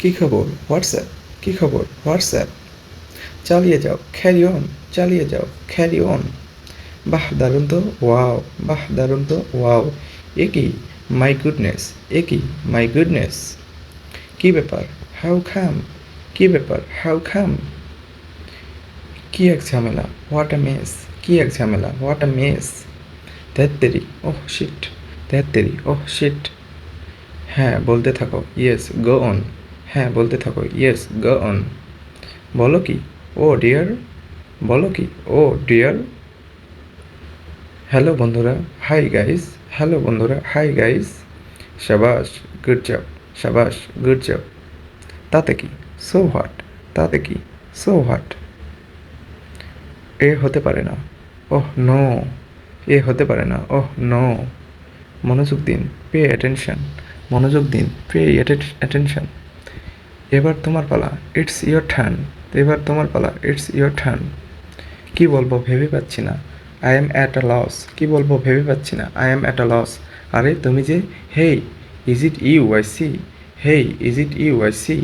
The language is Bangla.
কী খবর? হোয়াটসঅ্যাপ কী খবর? হোয়াটসঅ্যাপ চালিয়ে যাও ক্যারি অন চালিয়ে যাও ক্যারি অন বাহ, দারুণ তো ওয়াও বাহ, দারুণ তো ওয়াও এ কি? মাই গুডনেস এ কি? মাই গুডনেস কী ব্যাপার? হাউ খাম কী ব্যাপার? হাউ খাম কী এক ঝামেলা? হোয়াট আ মেস কী এক ঝামেলা? হোয়াট আ মেস তেরি ওহ শিট তেরি ওহ শিট হ্যাঁ বলতে থাকো। ইয়েস গো অন হ্যাঁ বলতে থাকো। ইয়েস গো অন বলো কি? ও ডিয়ার বলো কি? ও ডিয়ার হ্যালো বন্ধুরা হাই গাইস হ্যালো বন্ধুরা হাই গাইস শাবাশ গুড জব শাবাশ গুড জব তাতে কি? সো হোয়াট তাতে কি? সো হোয়াট এ হতে পারে না। ওহ নো এ হতে পারে না। ওহ নো মনোযোগ দিন পে অ্যাটেনশন মনোযোগ দিন পে অ্যাটেনশন এবার তোমার পালা ইটস ইয়োর টার্ন এবার তোমার পালা ইটস ইয়োর টার্ন কি বলব, ভেবে পাচ্ছি না। I am at a loss কি বলব, ভেবে পাচ্ছি না। I am at a loss আরে, তুমি যে hey is it you I see hey is it you I see